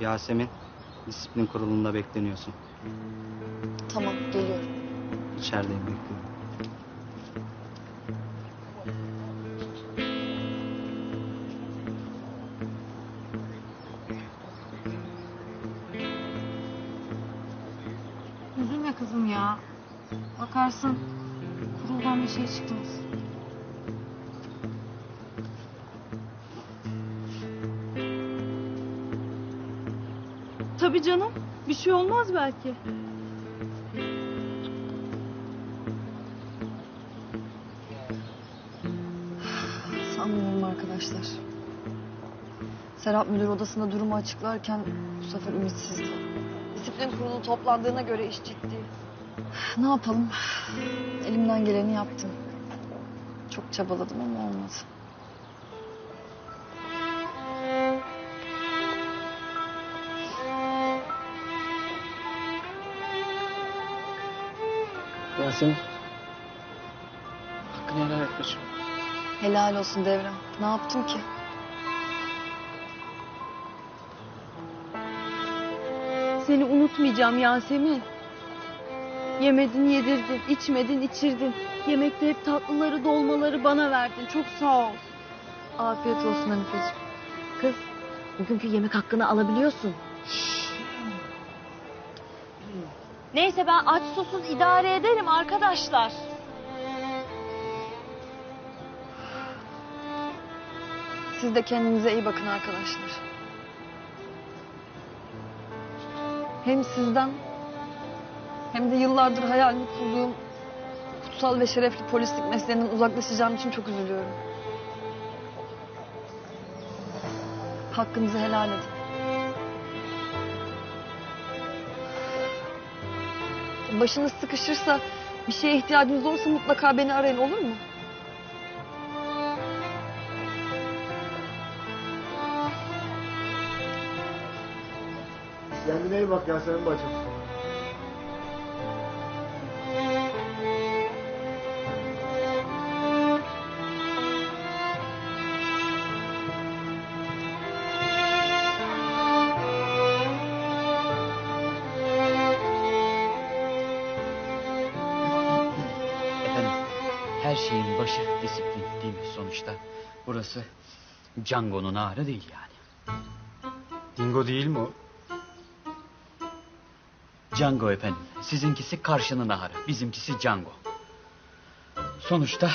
Yasemin, disiplin kurulunda bekleniyorsun. Tamam geliyorum. İçerideyim bekliyorum. Üzülme kızım ya. Bakarsın kuruldan bir şey çıkmaz. Tabii canım. Bir şey olmaz belki. Sanmıyorum arkadaşlar. Serap müdür odasında durumu açıklarken bu sefer ümitsizdi. Disiplin kurulu toplandığına göre iş ciddi. Ne yapalım? Elimden geleni yaptım. Çok çabaladım ama olmadı. Yasemin. Hakkını helal et bacım. Helal olsun Devrem. Ne yaptım ki? Seni unutmayacağım Yasemin. Yemedin yedirdin, içmedin içirdin. Yemekte hep tatlıları dolmaları bana verdin. Çok sağ ol. Afiyet olsun Hanifeciğim. Kız, bugünkü yemek hakkını alabiliyorsun. Neyse ben aç susuz idare ederim arkadaşlar. Siz de kendinize iyi bakın arkadaşlar. Hem sizden hem de yıllardır hayalini kurduğum kutsal ve şerefli polislik mesleğinden uzaklaşacağım için çok üzülüyorum. Hakkınızı helal edin. Başınız sıkışırsa, bir şeye ihtiyacınız olursa mutlaka beni arayın olur mu? Kendine iyi bak Yasemin bacım. Şeyin başı disiplin değil mi sonuçta? Burası Django'nun ağrı değil yani. Dingo değil mi o? Django efendim. Sizinkisi karşının ahırı. Bizimkisi Django. Sonuçta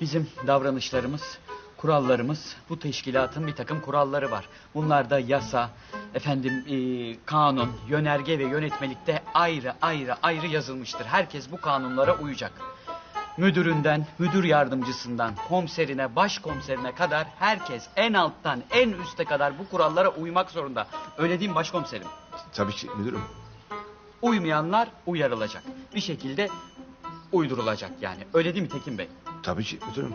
bizim davranışlarımız, kurallarımız, bu teşkilatın bir takım kuralları var. Bunlarda yasa, efendim eee, kanun, yönerge ve yönetmelikte ayrı ayrı ayrı yazılmıştır. Herkes bu kanunlara uyacak. Müdüründen, müdür yardımcısından, komiserine, başkomiserine kadar herkes en alttan en üste kadar bu kurallara uymak zorunda. Öyle değil mi başkomiserim? Tabii ki müdürüm. Uymayanlar uyarılacak. Bir şekilde uydurulacak yani. Öyle değil mi Tekin Bey? Tabii ki müdürüm.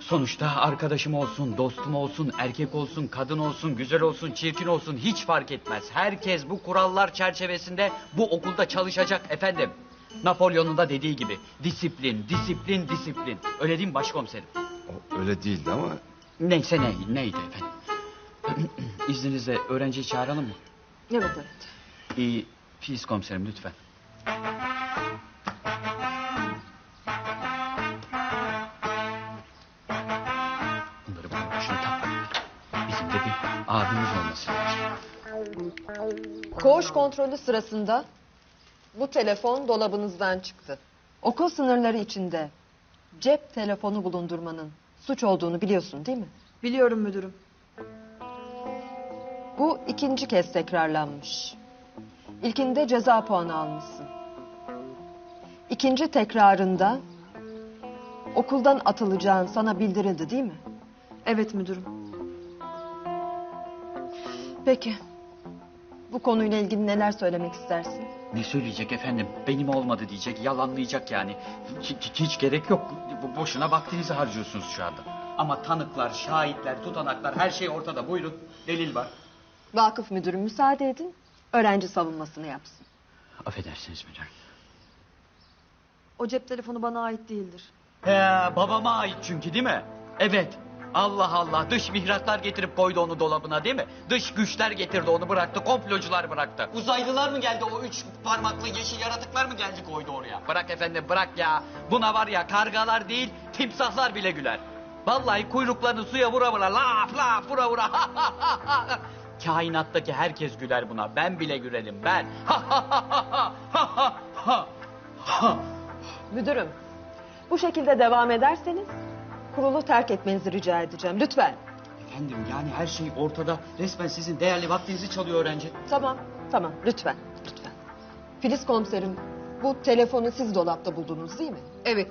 Sonuçta arkadaşım olsun, dostum olsun, erkek olsun, kadın olsun, güzel olsun, çirkin olsun hiç fark etmez. Herkes bu kurallar çerçevesinde bu okulda çalışacak efendim. Napolyon'un da dediği gibi disiplin, disiplin, disiplin. Öyle değil mi başkomiserim? O öyle değildi ama Neyse ne, neydi efendim? İzninizle öğrenciyi çağıralım mı? Evet evet. İyi, Filiz komiserim lütfen. Bunları bana şunu tak. Bizim de bir abimiz olması lazım. Koğuş kontrolü sırasında bu telefon dolabınızdan çıktı. Okul sınırları içinde cep telefonu bulundurmanın suç olduğunu biliyorsun değil mi? Biliyorum müdürüm. Bu ikinci kez tekrarlanmış. İlkinde ceza puanı almışsın. İkinci tekrarında okuldan atılacağın sana bildirildi değil mi? Evet müdürüm. Peki. Bu konuyla ilgili neler söylemek istersin? Ne söyleyecek efendim? Benim olmadı diyecek, yalanlayacak yani. Hiç, hiç- hiç gerek yok. Boşuna vaktinizi harcıyorsunuz şu anda. Ama tanıklar, şahitler, tutanaklar her şey ortada. Buyurun, delil var. Vakıf müdürü müsaade edin. Öğrenci savunmasını yapsın. Affedersiniz müdür. O cep telefonu bana ait değildir. He, babama ait çünkü değil mi? Evet. Allah Allah dış mihraklar getirip koydu onu dolabına değil mi? Dış güçler getirdi onu bıraktı komplocular bıraktı. Uzaylılar mı geldi o üç parmaklı yeşil yaratıklar mı geldi koydu oraya? Bırak efendim bırak ya. Buna var ya kargalar değil timsahlar bile güler. Vallahi kuyruklarını suya vura vura laf laf vura vura Kainattaki herkes güler buna. Ben bile gülerim ben. Müdürüm, bu şekilde devam ederseniz kurulu terk etmenizi rica edeceğim. Lütfen. Efendim yani her şey ortada. Resmen sizin değerli vaktinizi çalıyor öğrenci. Tamam, tamam. Lütfen, lütfen. Filiz komiserim, bu telefonu siz dolapta buldunuz değil mi? Evet.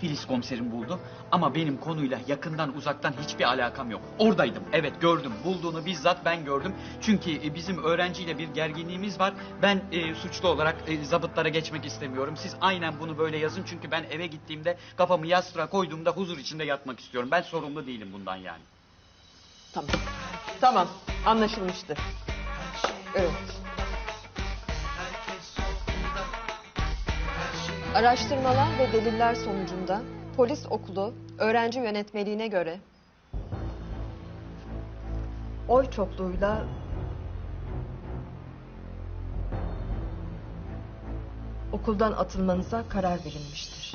Filiz komiserim buldu ama benim konuyla yakından uzaktan hiçbir alakam yok. Oradaydım evet gördüm bulduğunu bizzat ben gördüm. Çünkü e, bizim öğrenciyle bir gerginliğimiz var. Ben e, suçlu olarak e, zabıtlara geçmek istemiyorum. Siz aynen bunu böyle yazın çünkü ben eve gittiğimde kafamı yastığa koyduğumda huzur içinde yatmak istiyorum. Ben sorumlu değilim bundan yani. Tamam. Tamam, anlaşılmıştır. Evet. Araştırmalar ve deliller sonucunda polis okulu öğrenci yönetmeliğine göre oy çokluğuyla okuldan atılmanıza karar verilmiştir.